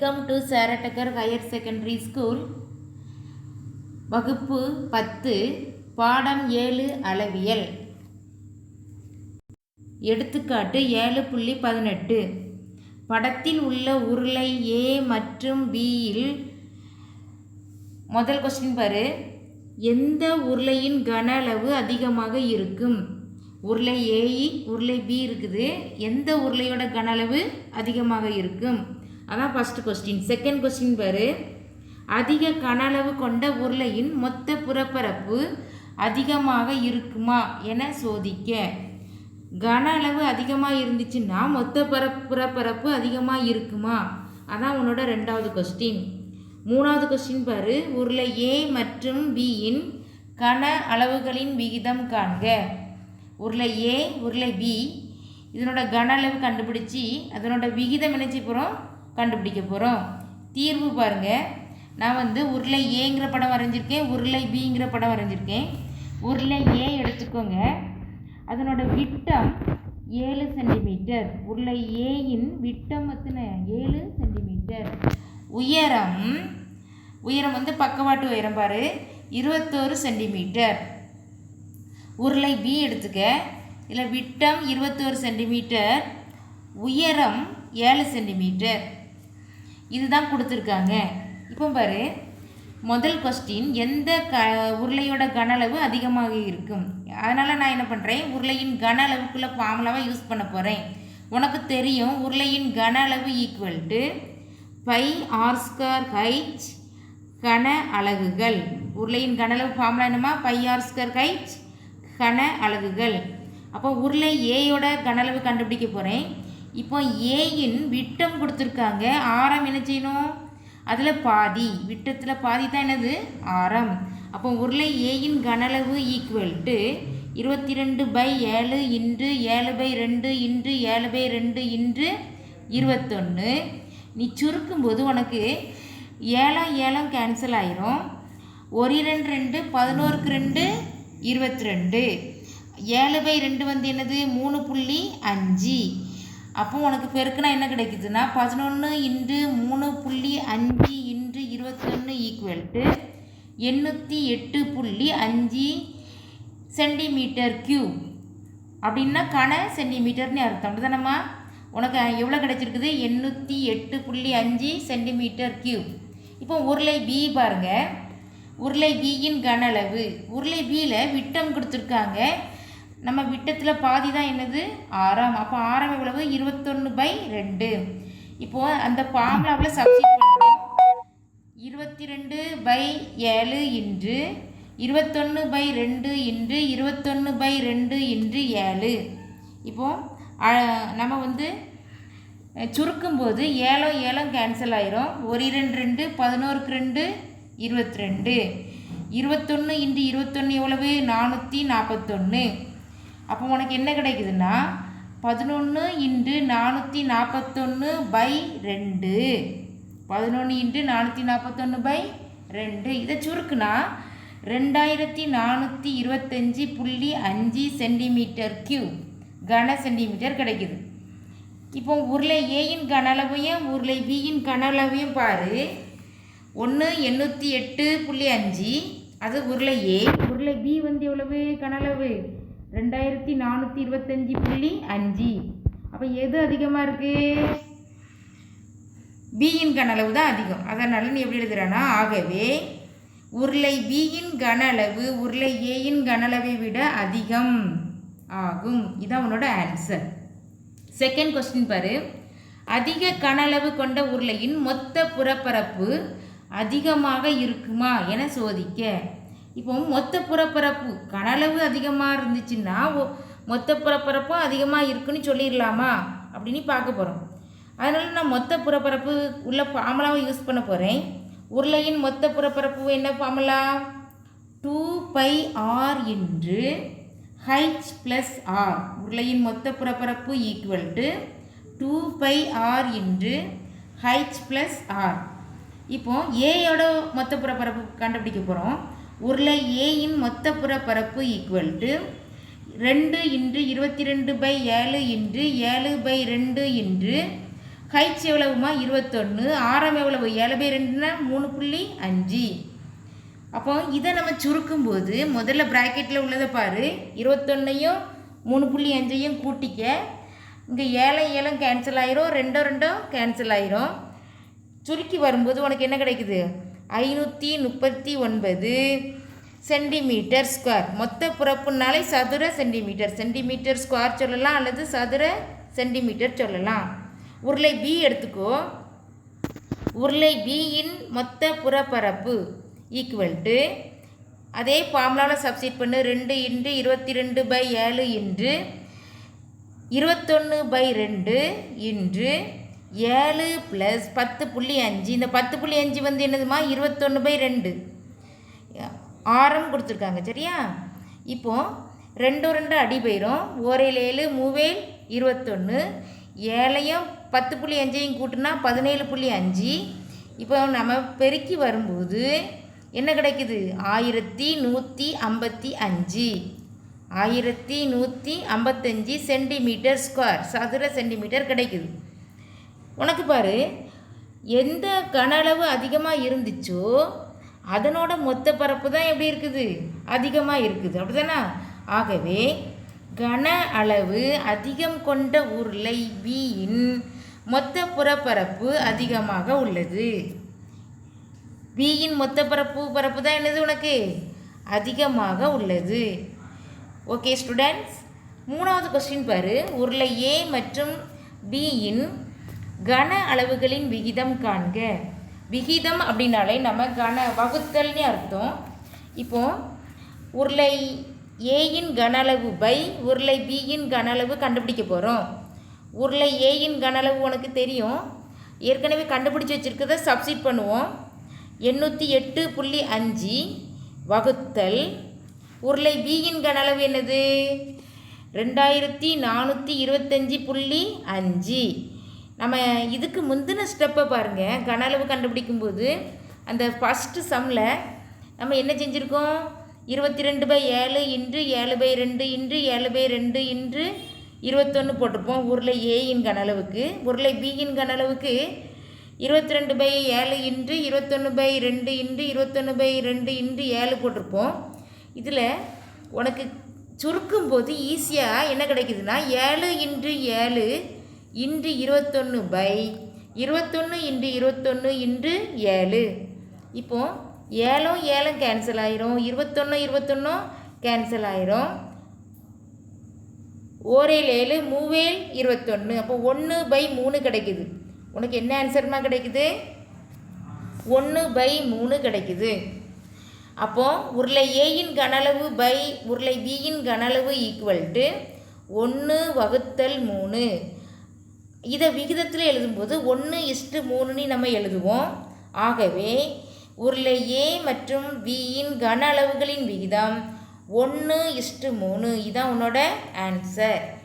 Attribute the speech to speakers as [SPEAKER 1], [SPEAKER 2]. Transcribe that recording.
[SPEAKER 1] Welcome to சேரட்டகர் higher secondary school வகுப்பு பத்து பாடம் ஏழு அளவியல். எடுத்துக்காட்டு ஏழு புள்ளி பதினெட்டு. படத்தில் உள்ள உருளை ஏ மற்றும் பியில் முதல் கொஸ்டின் பாரு. எந்த உருளையின் கன அளவு அதிகமாக இருக்கும்? உருளை ஏஇ உருளை பி இருக்குது. எந்த உருளையோட கன அளவு அதிகமாக இருக்கும்? அதான் ஃபஸ்ட்டு கொஸ்டின் செகண்ட் கொஸ்டின் பாரு. அதிக கன அளவு கொண்ட உருளையின் மொத்த புறப்பரப்பு அதிகமாக இருக்குமா என சோதிக்க. கன அளவு அதிகமாக இருந்துச்சுன்னா மொத்த பர புறப்பரப்பு அதிகமாக இருக்குமா? அதான் உன்னோட ரெண்டாவது கொஸ்டின் மூணாவது கொஸ்டின் பாரு. உருளை ஏ மற்றும் பியின் கன அளவுகளின் விகிதம் காண்க. உருளை ஏ உருளை பி இதனோட கன அளவு கண்டுபிடிச்சி அதனோட விகிதம் நினச்சி போகிறோம் கண்டுபிடிக்க போகிறோம் தீர்வு பாருங்கள் நான் வந்து உருளை ஏங்கிற படம் வரைஞ்சிருக்கேன் உருளை பிங்கிற படம் வரைஞ்சிருக்கேன். உருளை ஏ எடுத்துக்கோங்க. அதனோட விட்டம் ஏழு சென்டிமீட்டர். உருளை ஏயின் விட்டம் எத்தனை? ஏழு சென்டிமீட்டர். உயரம் உயரம் வந்து பக்கவாட்டு உயரம் பாரு. இருபத்தோரு சென்டிமீட்டர். உருளை பி எடுத்துக்க. இதில் விட்டம் இருபத்தோரு சென்டிமீட்டர். உயரம் ஏழு சென்டிமீட்டர். இதுதான் கொடுத்துருக்காங்க. இப்போ பாரு முதல் கொஸ்டின் எந்த க உருளையோட கன அளவு அதிகமாக இருக்கும்? அதனால் நான் என்ன பண்ணுறேன் உருளையின் கன அளவுக்குள்ள ஃபார்முலாவை யூஸ் பண்ண போகிறேன் உனக்கு தெரியும் உருளையின் கன அளவு equal to pi r square h கன அலகுகள் உருளையின் கன அளவு ஃபார்முலா என்னமா பை ஆர் ஸ்கொயர் ஹைச் கன அலகுகள் அப்போ உருளை ஏயோட கன அளவு கண்டுபிடிக்க போகிறேன் இப்போ ஏயின் விட்டம் கொடுத்துருக்காங்க. ஆரம் என்ன செய்யணும்? அதில் பாதி. விட்டத்தில் பாதி தான் என்னது? ஆரம். அப்போ உருளை ஏயின் கனளவு ஈக்குவல் டு இருபத்தி ரெண்டு பை ஏழு இன்று ஏழு பை ரெண்டு இன்று ஏழு பை ரெண்டு இன்று இருபத்தொன்று நீ சுருக்கும்போது உனக்கு ஏழாம் ஏழாம் கேன்சல் ஆயிரும். ஒரு ரெண்டு ரெண்டு பதினோருக்கு ரெண்டு இருபத்தி ரெண்டு ஏழு பை ரெண்டு வந்து என்னது? மூணு புள்ளி அஞ்சு. அப்போ உனக்கு பெருக்குனா என்ன கிடைக்குதுன்னா பதினொன்று இன்று மூணு புள்ளி அஞ்சு இன்று இருபத்தொன்று ஈக்குவல் டு எண்ணூற்றி எட்டு புள்ளி அஞ்சு சென்டிமீட்டர் கியூ அப்படின்னா கன சென்டிமீட்டர்னு அர்த்தம். அப்படிதானம்மா? உனக்கு எவ்வளோ கிடைச்சிருக்குது? எண்ணூற்றி எட்டு புள்ளி அஞ்சு சென்டிமீட்டர் கியூப் இப்போ உருளை பி பாருங்கள் உருளை பியின் கன அளவு. உருளை பியில் விட்டம் கொடுத்துருக்காங்க. நம்ம விட்டத்தில் பாதி தான் என்னது? ஆறாம். அப்போ ஆறாம் எவ்வளவு? இருபத்தொன்று பை ரெண்டு. இப்போது அந்த ஃபார்முலாவில் சப்ஸ்டிட் பண்ணுறோம் இருபத்தி ரெண்டு பை ஏழு இன்று இருபத்தொன்று பை ரெண்டு இன்று இருபத்தொன்று பை ரெண்டு இன்று ஏழு. இப்போது நம்ம வந்து சுருக்கும்போது ஏழோ ஏழும் கேன்சல் ஆயிரும். ஒரு ரெண்டு ரெண்டு பதினோருக்கு ரெண்டு இருபத்தி ரெண்டு. இருபத்தொன்று இன்று இருபத்தொன்று எவ்வளவு? நானூற்றி நாற்பத்தொன்று அப்போ உனக்கு என்ன கிடைக்குதுன்னா பதினொன்று இன்று நானூற்றி நாற்பத்தொன்று பை ரெண்டு. பதினொன்று இன்று நானூற்றி நாற்பத்தொன்று பை ரெண்டு. இதை சுருக்குனா ரெண்டாயிரத்தி நானூற்றி இருபத்தஞ்சி புள்ளி அஞ்சு சென்டிமீட்டர் கியூ கன சென்டிமீட்டர் கிடைக்குது. இப்போ உருளை ஏயின் கன அளவையும் உருளை பியின் கன அளவையும் பாரு. ஒன்று எண்ணூற்றி எட்டு புள்ளி அஞ்சு. அது உருளை ஏ உருளை பி வந்து எவ்வளவு? கன அளவு? ரெண்டாயிரத்தி நானூற்றி இருபத்தஞ்சி புள்ளி அஞ்சு. அப்போ எது அதிகமாக இருக்குது பியின் கன அளவு தான் அதிகம். அதனால் நீ எப்படி எழுதுறானா? ஆகவே உருளை பியின் கன அளவு உருளை ஏயின் கனளவை விட அதிகம் ஆகும். இதான் உன்னோட ஆன்சர் செகண்ட் கொஸ்டின் பாரு. அதிக கன அளவு கொண்ட உருளையின் மொத்த புறப்பரப்பு அதிகமாக இருக்குமா? என சோதிக்க. இப்போ மொத்த புறப்பரப்பு கனளவு அதிகமாக இருந்துச்சுன்னா மொத்த புறப்பரப்பும் அதிகமாக இருக்குன்னு சொல்லிடலாமா அப்படின்னு பார்க்க போகிறோம் அதனால் நான் மொத்த புறப்பரப்பு உள்ள ஃபார்முலாவை யூஸ் பண்ண போகிறேன் உருளையின் மொத்த புறப்பரப்பு என்ன ஃபார்முலா டூ பை ஆர் என்று ஹைச் ப்ளஸ் ஆர் உருளையின் மொத்த புறப்பரப்பு equal to two pi r என்று ஹைச் ப்ளஸ் ஆர் இப்போது ஏயோட மொத்த புறப்பரப்பு கண்டுபிடிக்க போகிறோம் உருளை ஏயின் மொத்த புறப்பரப்பு ஈக்குவல் டு ரெண்டு இன்று இருபத்தி ரெண்டு பை ஏழு இன்று ஏழு பை ரெண்டு இன்று ஹைச் எவ்வளவுமா? இருபத்தொன்று ஆரம் எவ்வளவு? ஏழு பை ரெண்டுனா மூணு புள்ளி அஞ்சு. அப்போ இதை நம்ம சுருக்கும்போது முதல்ல ப்ராக்கெட்டில் உள்ளதை பாரு. இருபத்தொன்னையும் மூணு புள்ளி அஞ்சையும் கூட்டிக்க இங்கே ஏழை ஏழும் கேன்சல் ஆயிரும். ரெண்டோ ரெண்டோ கேன்சல் ஆயிரும். சுருக்கி வரும்போது உனக்கு என்ன கிடைக்குது? ஐநூற்றி முப்பத்தி ஒன்பது சென்டிமீட்டர் ஸ்கொயர். மொத்த புறப்புனாலே சதுர சென்டிமீட்டர். சென்டிமீட்டர் ஸ்கொயர் சொல்லலாம் அல்லது சதுர சென்டிமீட்டர் சொல்லலாம். உருளை பி எடுத்துக்கோ. உருளை பியின் மொத்த புறப்பரப்பு ஈக்குவல் டு அதே ஃபார்முலாவில் சப்ஸ்டிட் பண்ணு. ரெண்டு இன்று இருபத்தி ரெண்டு பை ஏழு இன்று இருபத்தொன்று பை ரெண்டு இன்று ஏழு ப்ளஸ் பத்து புள்ளி அஞ்சு. இந்த பத்து புள்ளி அஞ்சு வந்து என்னதுமா? இருபத்தொன்று பை ரெண்டு. ஆரம் கொடுத்துருக்காங்க சரியா? இப்போது ரெண்டு ரெண்டு அடி போயிடும் ஓரையில் ஏழு மூவேல் இருபத்தொன்று ஏழையும் பத்து புள்ளி அஞ்சையும் கூட்டினா பதினேழு புள்ளி அஞ்சு. இப்போ நம்ம பெருக்கி வரும்போது என்ன கிடைக்குது? ஆயிரத்தி நூற்றி ஐம்பத்தி அஞ்சு. ஆயிரத்தி நூற்றி ஐம்பத்தஞ்சு சென்டிமீட்டர் ஸ்கொயர் சதுர சென்டிமீட்டர் கிடைக்குது. உனக்கு பாரு எந்த கன அளவு அதிகமாக இருந்துச்சோ அதனோட மொத்த பரப்பு தான் எப்படி இருக்குது? அதிகமாக இருக்குது. அப்படிதானே ஆகவே கன அளவு அதிகம் கொண்ட உருளை வியின் மொத்த புறப்பரப்பு அதிகமாக உள்ளது. பியின் மொத்த பரப்பு பரப்பு தான் என்னது உனக்கு? அதிகமாக உள்ளது. ஓகே ஸ்டூடெண்ட்ஸ் மூணாவது கொஸ்டின் பாரு. உருளை ஏ மற்றும் பியின் கன அளவுகளின் விகிதம் காண்க. விகிதம் அப்படின்னாலே நம்ம கன வகுத்தல்னு அர்த்தம். இப்போது உருளை ஏயின் கன அளவு பை உருளை பியின் கன அளவு கண்டுபிடிக்க போகிறோம் உருளை ஏயின் கன அளவு உனக்கு தெரியும். ஏற்கனவே கண்டுபிடிச்சி வச்சுருக்கத சப்ஸ்டிட் பண்ணுவோம். எண்ணூற்றி எட்டு புள்ளி அஞ்சு வகுத்தல். உருளை பியின் கன அளவு என்னது? ரெண்டாயிரத்தி நானூற்றி இருபத்தஞ்சி புள்ளி அஞ்சு. நம்ம இதுக்கு முந்தின ஸ்டெப்பை பாருங்கள் கன அளவு கண்டுபிடிக்கும்போது அந்த ஃபஸ்ட்டு சம்மில் நம்ம என்ன செஞ்சுருக்கோம்? இருபத்தி ரெண்டு பை ஏழு இன்று ஏழு பை ரெண்டு இன்று ஏழு பை ரெண்டு இன்று இருபத்தொன்று போட்டிருப்போம். உருளை ஏயின் கனளவுக்கு உருளை பியின் கனளவுக்கு இருபத்தி ரெண்டு பை ஏழு இன்று இருபத்தொன்று பை ரெண்டு இன்று இருபத்தொன்று பை ரெண்டு இன்று ஏழு போட்டிருப்போம். இதில் உனக்கு சுருக்கும்போது ஈஸியாக என்ன கிடைக்குதுன்னா ஏழு இன்று ஏழு இன்று இருபத்தொன்று பை இருபத்தொன்று இன்று இருபத்தொன்று இன்று ஏழு. இப்போது ஏழும் ஏழும் கேன்சல் ஆயிரும். இருபத்தொன்று இருபத்தொன்னும் கேன்சல் ஆயிரும். ஓரேல் ஏழு மூவேல் இருபத்தொன்று அப்போ ஒன்று பை மூணு கிடைக்குது. உனக்கு என்ன ஆன்சர்மா கிடைக்குது? ஒன்று பை மூணு கிடைக்குது. அப்போது உருளை ஏயின் கனளவு பை உருளை பியின் கனளவு ஈக்குவல் டு ஒன்று வகுத்தல் மூணு. இதை விகிதத்தில் எழுதும்போது ஒன்று இஸ்ட்டு மூணுன்னு நம்ம எழுதுவோம். ஆகவே உருளை ஏ மற்றும் பியின் கன அளவுகளின் விகிதம் ஒன்று இஸ்ட்டு மூணு. இதுதான் உன்னோட ஆன்சர்